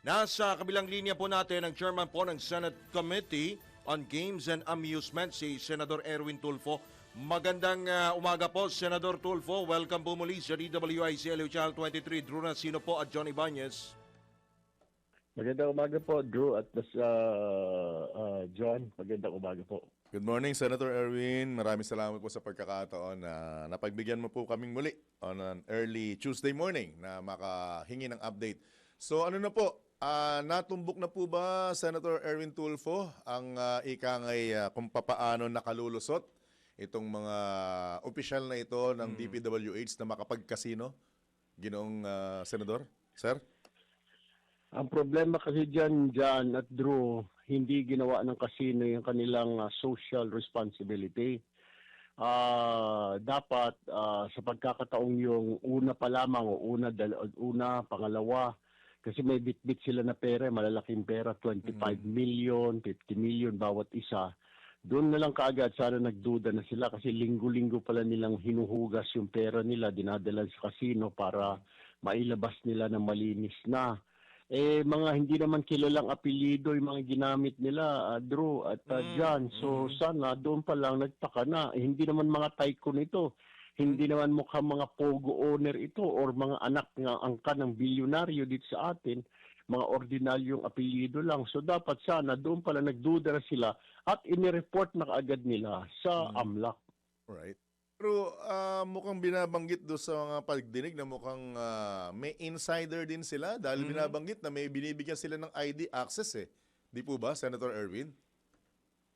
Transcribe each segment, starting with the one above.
Nasa kabilang linya po natin ang chairman po ng Senate Committee on Games and Amusement, si Senador Erwin Tulfo. Magandang ah, umaga po, Senador Tulfo. Welcome po muli sa DWIC LU Channel 23. Drew Sino po at John Ibanez. Magandang umaga po, Drew at uh, uh, John. Magandang umaga po. Good morning, Senator Erwin. Maraming salamat po sa pagkakataon na napagbigyan mo po kaming muli on an early Tuesday morning na makahingi ng update. So ano na po, ah, natumbok na po ba, Senator Erwin Tulfo, ang uh, ikangay ah, kung papaano nakalulusot itong mga opisyal na ito ng DPWH na makapagkasino? Ginoong ah, Senador? Sir? Ang problema kasi dyan, John at Drew, hindi ginawa ng casino yung kanilang uh, social responsibility. Ah, dapat ah, sa pagkakataong yung una pa lamang o una, dal- una, pangalawa, kasi may bit-bit sila na pera, malalaking pera, 25 million, 50 million bawat isa. Doon na lang kaagad sana nagduda na sila kasi linggo-linggo pala nilang hinuhugas yung pera nila, dinadala sa casino para mailabas nila na malinis na. Eh, mga hindi naman kilalang apelyido yung mga ginamit nila, uh, Drew at uh, John. So, sana doon pa lang nagtaka na. Eh, hindi naman mga tycoon ito. Hindi naman mukhang mga pogo owner ito or mga anak ng angka ng bilyonaryo dito sa atin. Mga ordinaryong apelyido lang. So, dapat sana doon pala nagduda na sila at inireport na kaagad nila sa AMLAC. Right. Pero ah, mukhang binabanggit do sa mga pagdinig na mukhang ah, may insider din sila dahil binabanggit na may binibigyan sila ng ID access eh. Di po ba, Senator Erwin?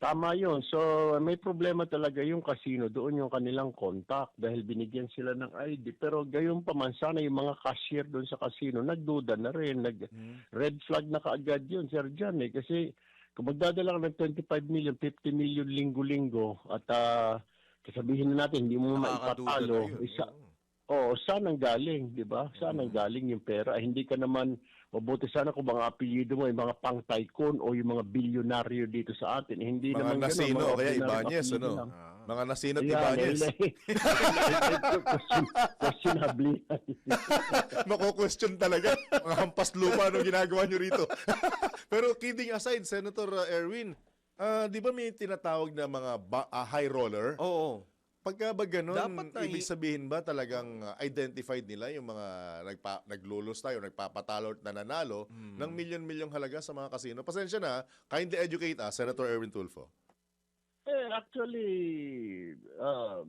Tama yun. So, may problema talaga yung casino. Doon yung kanilang contact dahil binigyan sila ng ID. Pero gayon pa man, sana yung mga cashier doon sa casino, nagduda na rin. Nag, Red flag na kaagad yun, Sir John. Eh. Kasi kung magdadala ka ng 25 million, 50 million linggo-linggo at ah, sasabihin na natin, hindi mo maipatalo. Isa, Oo. Oo, saan ang galing, di ba? Saan ang galing yung pera? Hindi ka naman, mabuti sana kung mga apelyido mo, yung mga pang tycoon o yung mga bilyonaryo dito sa atin. Eh, Hindi Mga naman ganun, nasino mga o kaya Ibanez, ano? lang. Mga nasino at Ibanez. eh, question, questionable yan. Mako-question talaga. Mga hampas lupa no ginagawa nyo rito. Pero kidding aside, Senator uh, Erwin, ah, di ba may tinatawag na mga ba- ah, high roller? Oo. Pagka ba ganun, Dapat na ibig sabihin ba talagang uh, identified nila yung mga nagpa, naglulos tayo, nagpapatalo at nananalo Hmm. ng milyon-milyong halaga sa mga kasino? Pasensya na, kindly educate us, Senator Erwin Tulfo. Eh, actually, uh,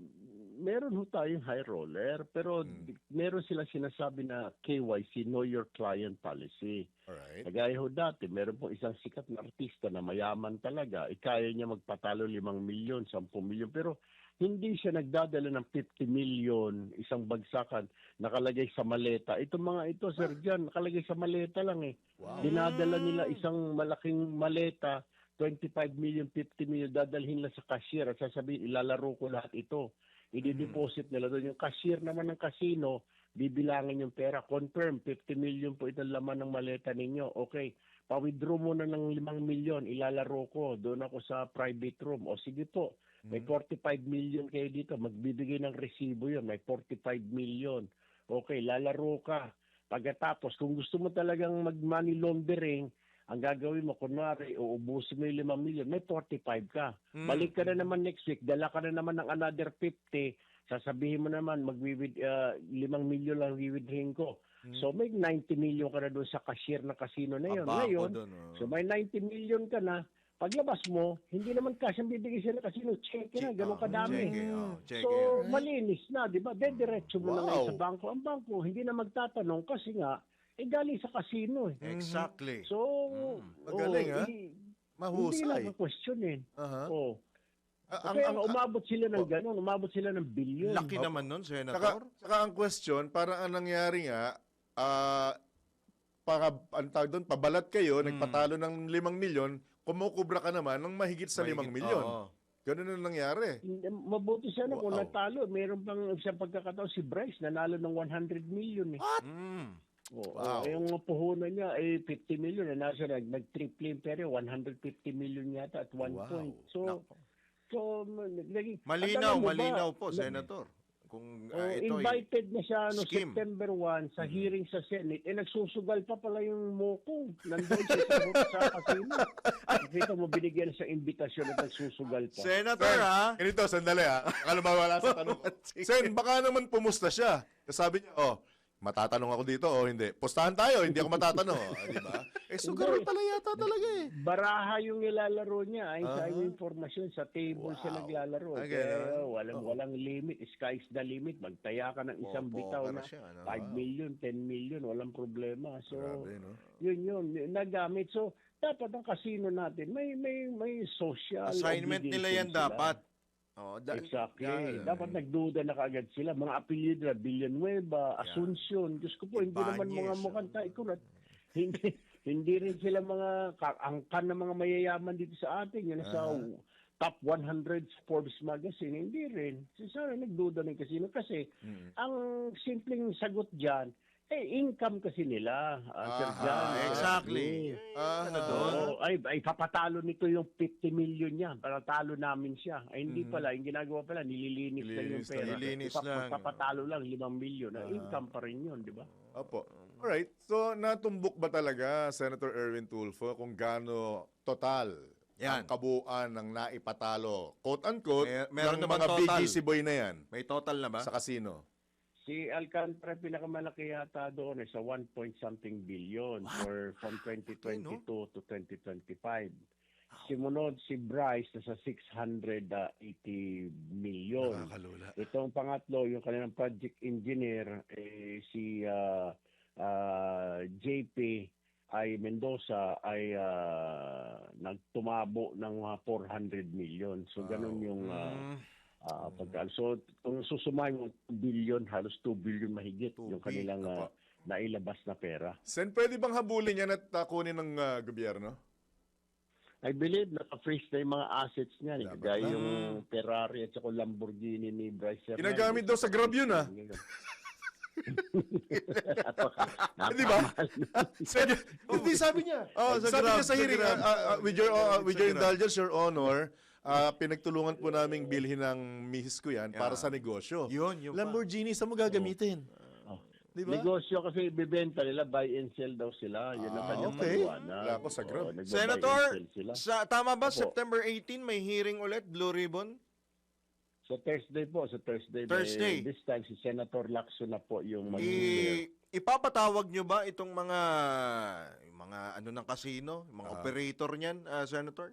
meron ho tayong high roller, pero Hmm. meron sila sinasabi na KYC, Know Your Client Policy. Alright? Kagaya ho dati, meron pong isang sikat na artista na mayaman talaga. Ikaya niya magpatalo limang milyon, sampung milyon. Pero hindi siya nagdadala ng 50 milyon, isang bagsakan, nakalagay sa maleta. Ito mga ito, Sir John, nakalagay sa maleta lang eh. Wow. Dinadala nila isang malaking maleta, 25 million, 50 million, dadalhin nila sa cashier at sasabihin, ilalaro ko lahat ito. I-deposit nila doon. Yung cashier naman ng casino, bibilangin yung pera. Confirm, 50 million po itong laman ng maleta ninyo. Okay, pa-withdraw mo na ng 5 million, ilalaro ko. Doon ako sa private room. O sige po, may 45 million kayo dito. Magbibigay ng resibo yun. May 45 million. Okay, lalaro ka. Pagkatapos, kung gusto mo talagang mag-money laundering, ang gagawin mo, kunwari, uubusin mo yung 5 million, may 45 ka. Mm. Balik ka na naman next week, dala ka na naman ng another 50, sasabihin mo naman, magwiwid, uh, 5 million lang wiwidhin ko. So may 90 million ka na doon sa cashier ng casino na yun. Aba, Ngayon, dun, oh. so may 90 million ka na, paglabas mo, hindi naman cash ang bibigay sila ng casino, check na, ganun Oh, kadami. cheque, oh, cheque. So, malinis na, di ba? Dediretso mo na Wow. ngayon sa bangko. Ang bangko, hindi na magtatanong kasi nga, eh galing sa casino eh. Exactly. So, Magaling, oh, ah. Hindi, hindi Mahusay. lang question eh. Aha. Oh. Ah, Kaya ang, umabot sila ng gano'n, umabot sila ng bilyon. Laki naman nun, Saka, Senator. saka ang question, parang ang nangyari nga, ah, para, ang tawag doon, pabalat kayo, nagpatalo ng 5 milyon, kumukubra ka naman ng mahigit sa 5 Mahigit, milyon. oo. Ganun ang nangyari. Hindi- Mabuti sana kung Wow. natalo. Meron pang isang pagkakataon si Bryce, nanalo ng 100 million eh. Mm. Oo, Wow. oo. yung puhunan niya ay 50 million. Na nasa nag, nag-triple yung pera, 150 million yata at one Wow. point. So, Nako. so, naging... Malinaw, At alam mo ba, malinaw po, na- Senator. Kung Oh, ah, ito ay- invited na siya no scheme. September 1 sa hearing sa Senate. Eh nagsusugal pa pala yung moko. Nandoon siya sa, kasino. Nakita mo binigyan sa imbitasyon at nagsusugal pa. Senator, ha? Ganito, sandali ha. Akala mawala sa tanong ko. Sen, baka naman pumusta siya. Sabi niya, oh, matatanong ako dito o hindi. Pustahan tayo, hindi ako matatanong. Ah, di ba? Eh, ganun pala yata talaga eh. Baraha yung nilalaro niya. Ay sa Aha. yung informasyon sa table siya Wow. naglalaro. Ah, Kaya ganun. walang walang limit. Sky's the limit. Magtaya ka ng isang Popoker bitaw na siya, ano? 5 million, 10 million, walang problema. So Grabe, no? yun yun nagamit. So dapat ang casino natin may may may social Assignment nila yan sila. dapat. Oh, da- Exactly. yan. Dapat nagduda na kaagad sila. Mga apelyido na Villanueva, Asuncion. Diyos ko po, hindi naman mga mukhang taikulat. hindi, hindi rin sila mga ka- angkan na mga mayayaman dito sa atin. Yan sa Aha. top 100 Forbes magazine. Hindi rin. So, sana nagduda ng casino. Kasi Mm. ang simpleng sagot dyan, eh, income kasi nila. Uh, Sir Aha, John. exactly. Eh, Ah, ano doon? Oo, ay, ay papatalo nito yung 50 million niya. Para talo namin siya. Ay, hindi Mhm. pala. Yung ginagawa pala, nililinis, lang yung Nililinis lang. pera. Nililinis Ipap- lang. Papatalo lang 5 million. Ah. income pa rin yun, di ba? Opo. Alright. So, natumbok ba talaga, Senator Erwin Tulfo, kung gaano total Yan. ang kabuuan ng naipatalo, quote-unquote, May- meron ng mga total. BGC boy na yan May total na ba? sa casino? Si Alcantara, pinakamalaki yata doon ay sa 1 point something billion for from 2022 to 2025. Simunod si Bryce na sa 680 million. Nakakalula. Itong pangatlo, yung kanilang project engineer, eh, si ah, ah, JP ay Mendoza ay ah, nagtumabo ng mga 400 million. So ganun yung ah, Mm, ah, pagka So kung susumahin mo 2 billion, halos 2 billion mahigit Two yung bi- kanilang Apo. nailabas na pera. Sen, pwede bang habulin yan at uh, kunin ng uh, gobyerno? I believe naka-freeze na yung mga assets niya. Eh. Dapat Kagaya lang. yung Ferrari at saka Lamborghini ni Bryce Hernandez. Ginagamit daw sa Grab yun, ah. Di ba? Hindi sabi niya. Oh, sa sabi Grab, niya sa hearing, uh, uh, with your, uh, with your indulgence, Your Honor, uh, pinagtulungan po naming bilhin ng misis ko yan para Yeah. sa negosyo. Yun, yun. Lamborghini, saan mo gagamitin? Oh. Di ba? Negosyo kasi ibibenta nila, buy and sell daw sila. Yun ang Ah, kanyang okay. paliwanag. Wala ko sa. Oo, nagba-buy Senator, sa, tama ba Opo. September 18 may hearing ulit, Blue Ribbon? Sa Thursday po, sa Thursday. Thursday. May, this time si Senator Lacson na po yung mag-hear. I, ipapatawag nyo ba itong mga yung mga ano ng casino, yung mga Ah. operator niyan, ah, Senator?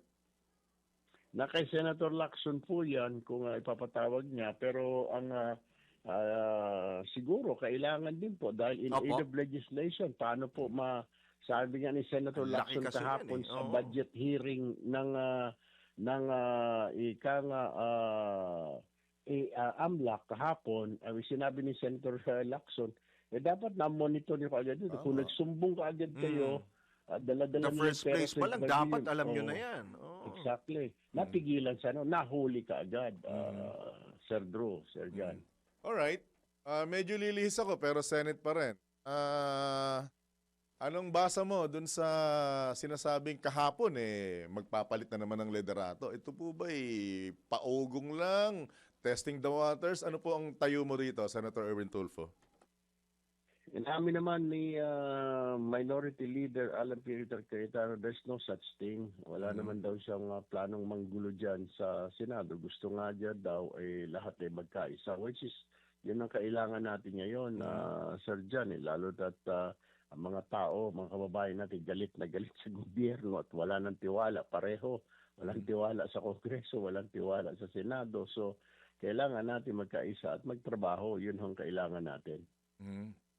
Na kay Senator Lacson po yan kung ah, ipapatawag niya. Pero ang ah, ah, siguro kailangan din po dahil in Opo. aid of legislation, paano po ma sabi nga ni Senator Lacson kahapon eh. sa budget hearing ng ah, ng uh, ika nga ah, eh, ah, AMLAC kahapon, ay sinabi ni Senator Lacson, eh dapat na-monitor niyo kaagad ito. Kung nagsumbong kaagad kayo, ah, dala-dala The first place pa lang, dapat alam nyo Oo. na yan. Oo. Exactly. Napigilan sa ano, nahuli ka agad, ah, Sir Drew, Sir John. Alright. Ah, medyo lilihis ako pero Senate pa rin. Ah, anong basa mo dun sa sinasabing kahapon eh magpapalit na naman ng liderato? Ito po ba eh paugong lang? Testing the waters? Ano po ang tayo mo rito, Senator Erwin Tulfo? Inamin naman ni ah, Minority Leader Alan Peter Cayetano, there's no such thing. Wala Mhm. naman daw siyang ah, planong manggulo dyan sa Senado. Gusto nga dyan daw eh, lahat ay magkaisa, which is yun ang kailangan natin ngayon, ah, Sir John. Eh, lalo at ah, ang mga tao, mga kababayan natin, galit na galit sa gobyerno at wala ng tiwala. Pareho, walang tiwala sa Kongreso, walang tiwala sa Senado. So, kailangan natin magkaisa at magtrabaho. Yun ang kailangan natin. Mhm.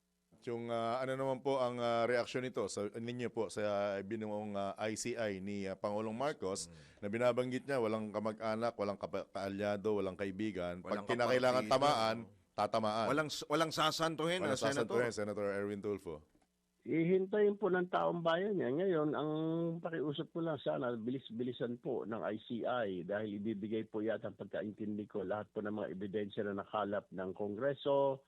Yung ah, ano naman po ang ah, reaksyon nito sa ninyo po sa binuong ah, ICI ni ah, Pangulong Marcos na binabanggit niya walang kamag-anak, walang kaalyado, walang kaibigan. Walang Pag kinakailangan tamaan, tatamaan. Walang walang sasantuhin, Walang Senator. sasantuhin, Senator Erwin Tulfo. Ihintayin po ng taong bayan niya. Ngayon, ang pakiusap ko lang sana, bilis-bilisan po ng ICI dahil ibibigay po yata ang pagkaintindi ko lahat po ng mga ebidensya na nakalap ng Kongreso,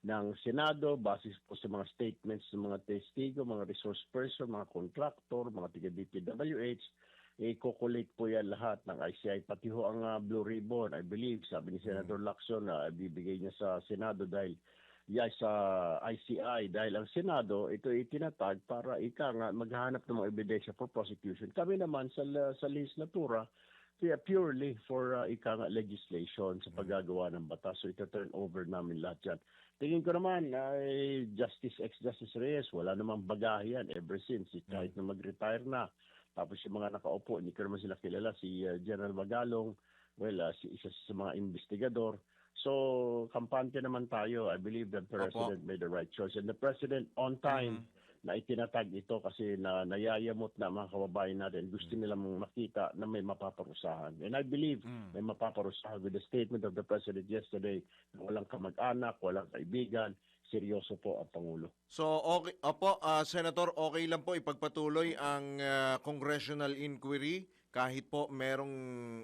ng Senado, basis po sa mga statements ng mga testigo, mga resource person, mga contractor, mga tiga-DPWH. i-collate po yan lahat ng ICI. Pati ho ang ah, Blue Ribbon, I believe, sabi ni Senator Lacson na bibigay niya sa Senado dahil yeah, sa ICI dahil ang Senado ito ay tinatag para ika nga maghanap ng mga ebidensya for prosecution. Kami naman sa sa legislatura kaya purely for uh, ika nga legislation sa paggagawa ng batas. So ito turn over namin lahat yan. Tingin ko naman ay Justice ex-Justice Reyes, wala namang bagahe yan ever since. Kahit na mag-retire na. Tapos yung mga nakaupo, hindi ko naman sila kilala. Si uh, General Magalong, well, uh, si, isa sa mga investigador. So, kampante naman tayo. I believe the President made the right choice. And the President, on time, na itinatag ito kasi na nayayamot na mga kababayan natin. Gusto nilang makita na may mapaparusahan. And I believe Mm. may mapaparusahan with the statement of the President yesterday na walang kamag-anak, walang kaibigan, seryoso po ang Pangulo. So, okay, opo, ah, Senator, okay lang po ipagpatuloy ang ah, congressional inquiry kahit po merong,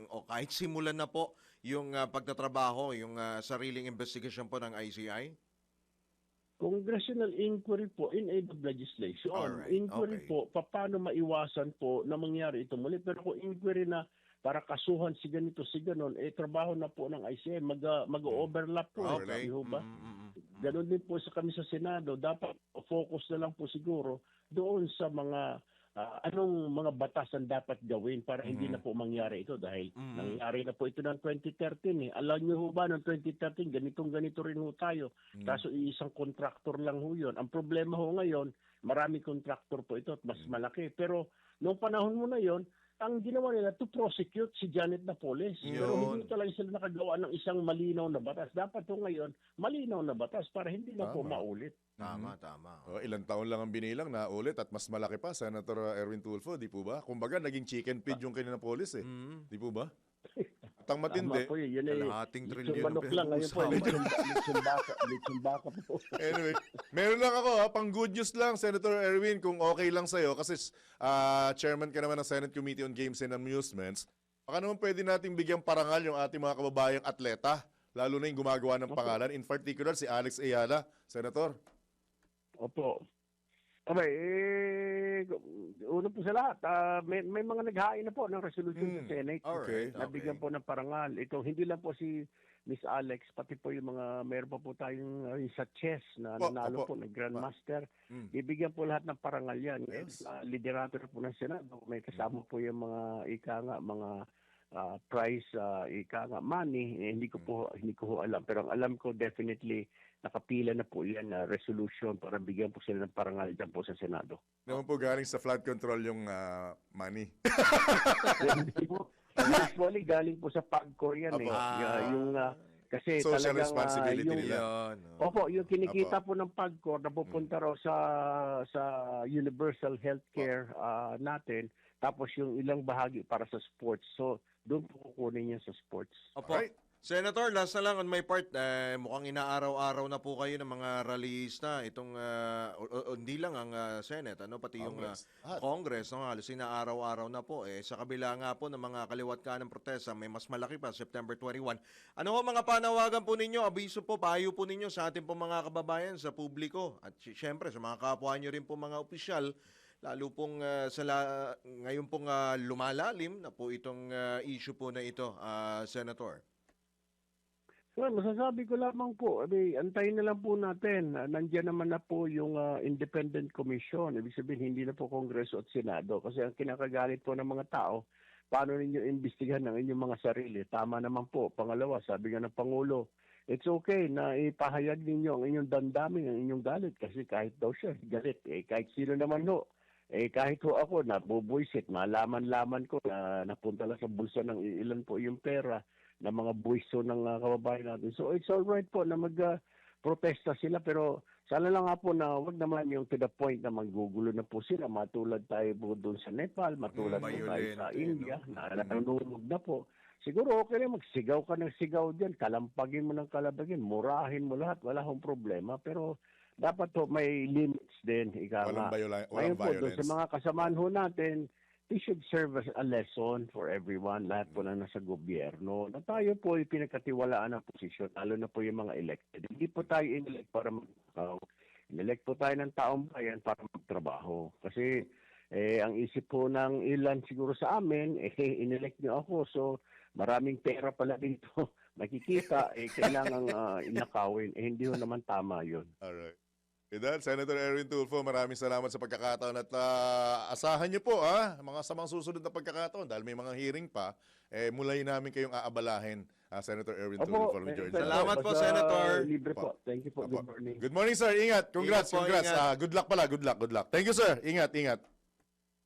o kahit simulan na po yung ah, pagtatrabaho, yung ah, sariling investigation po ng ICI? Congressional inquiry po in aid of legislation. Alright, inquiry okay. po, paano maiwasan po na mangyari ito muli. Pero kung inquiry na para kasuhan si ganito, si ganon, eh trabaho na po ng ICI, mag, ah, mag-overlap po. eh, sabi ho ba? Mm, mm, mm, mm. Ganon din po sa kami sa Senado, dapat focus na lang po siguro doon sa mga ah, anong mga batas ang dapat gawin para hindi Mhm. na po mangyari ito dahil Mhm. nangyari na po ito ng 2013 eh. Alam niyo ho ba noong 2013 ganitong ganito rin ho tayo. Mm. Kaso isang contractor lang ho yun. Ang problema ho ngayon, marami contractor po ito at mas Mm. malaki. Pero noong panahon mo na yon, ang ginawa nila to prosecute si Janet Napoles. Pero Yun. hindi talaga sila nakagawa ng isang malinaw na batas. Dapat ho ngayon, malinaw na batas para hindi na po Tama. maulit. Tama, tama. Oh, ilang taon lang ang binilang na ulit at mas malaki pa, Senator Erwin Tulfo, di po ba? Kumbaga, naging chicken feed yung kanina police eh. Mm. Di po ba? At ang matindi, Tama po yun. Yun ay Kalahating lechon trilyon ang manok lang. Ngayon po, pinag-uusapan. lechon, lechon baka. Lechon baka po. anyway, meron lang ako ha, pang good news lang, Senator Erwin, kung okay lang sa'yo, kasi ah, chairman ka naman ng Senate Committee on Games and Amusements, baka naman pwede nating bigyang parangal yung ating mga kababayang atleta, lalo na yung gumagawa ng Opo. pangalan, in particular si Alex Ayala, Senator. Opo. Okay, eh, una po sa lahat, ah, may, may mga naghain na po ng resolution sa Hmm. Senate. Alright, okay. Nabigyan po ng parangal. Ito, hindi lang po si Miss Alex, pati po yung mga, meron pa po tayong uh, sa chess na Opo, nanalo opo. po ng Grandmaster. Mm. Bibigyan po lahat ng parangal yan. Yes. Eh, liderator po ng Senado. May kasama po yung mga, ika nga, mga ah, prize, ah, ika nga, money. Eh, hindi ko po, hindi ko ho alam. Pero ang alam ko, definitely, nakapila na po yan na resolution para bigyan po sila ng parangal dyan po sa Senado. Naman po galing sa flood control yung ah, money. Hindi po. Usually, galing po sa PAGCOR yan eh. Apo. Y- yung, ah, kasi Social talagang, responsibility yung, nila. Yun. oh. Opo, yung kinikita po ng PAGCOR napupunta raw sa sa universal healthcare ah, natin tapos yung ilang bahagi para sa sports. So, doon po kukunin niya sa sports. Opo. Alright. Senator, last na lang on my part, eh, mukhang inaaraw-araw na po kayo ng mga rallyista. Itong, ah, o- o- hindi lang ang ah, Senate, ano, pati yung ah, Congress. Congress, no, halos inaaraw-araw na po. Eh, sa kabila nga po ng mga kaliwat ka ng protesta, may mas malaki pa, September 21. Ano ho mga panawagan po ninyo, abiso po, payo po ninyo sa ating po mga kababayan, sa publiko, at sy- syempre sa mga kapwa nyo rin po mga opisyal, lalo pong ah, sa la- ngayon pong ah, lumalalim na po itong ah, issue po na ito, ah, Senator. Well, masasabi ko lamang po, abi, antayin na lang po natin. Nandiyan naman na po yung ah, Independent Commission. Ibig sabihin, hindi na po Kongreso at Senado. Kasi ang kinakagalit po ng mga tao, paano ninyo imbestigahan ang inyong mga sarili? Tama naman po. Pangalawa, sabi nga ng Pangulo, it's okay na ipahayag ninyo ang inyong damdamin, ang inyong galit. Kasi kahit daw siya galit, eh, kahit sino naman ho, eh kahit ho ako, nabubuisit, malaman-laman ko na napunta lang sa bulsa ng ilan po yung pera ng mga buwiso ng uh, kababayan natin. So it's all right po na mag uh, protesta sila pero sana lang nga po na wag naman yung to the point na maggugulo na po sila matulad tayo po doon sa Nepal, matulad po tayo sa India no? na nanunog na po. Siguro okay lang magsigaw ka ng sigaw diyan, kalampagin mo ng kalabagin, murahin mo lahat, wala akong problema pero dapat po may limits din ika Walang, nga. Ngayon walang po, doon violence. sa mga kasamaan ho natin, they should serve as a lesson for everyone, lahat po na nasa gobyerno, na tayo po ay pinagkatiwalaan ng posisyon, lalo na po yung mga elected. Hindi po tayo inelect para mag uh, Inelect po tayo ng taong bayan para magtrabaho. Kasi Eh, ang isip po ng ilan siguro sa amin, eh, inelect niyo ako. So, maraming pera pala dito. Makikita, eh, kailangan uh, inakawin. Eh, hindi ho naman tama yun. Alright. With that, Senator Erwin Tulfo, maraming salamat sa pagkakataon at ah, asahan niyo po ah, mga samang susunod na pagkakataon dahil may mga hearing pa, eh, mulayin namin kayong aabalahin, ah, Senator Erwin Tulfo from eh, Georgia. Senator, Salamat po, Senator. Libre po. Opo. Thank you po. Opo. Good morning. Good morning, sir. Ingat. Congrats, Ingat po, congrats. ingat. Ah, good luck pala, good luck, good luck. Thank you, sir. Ingat, ingat.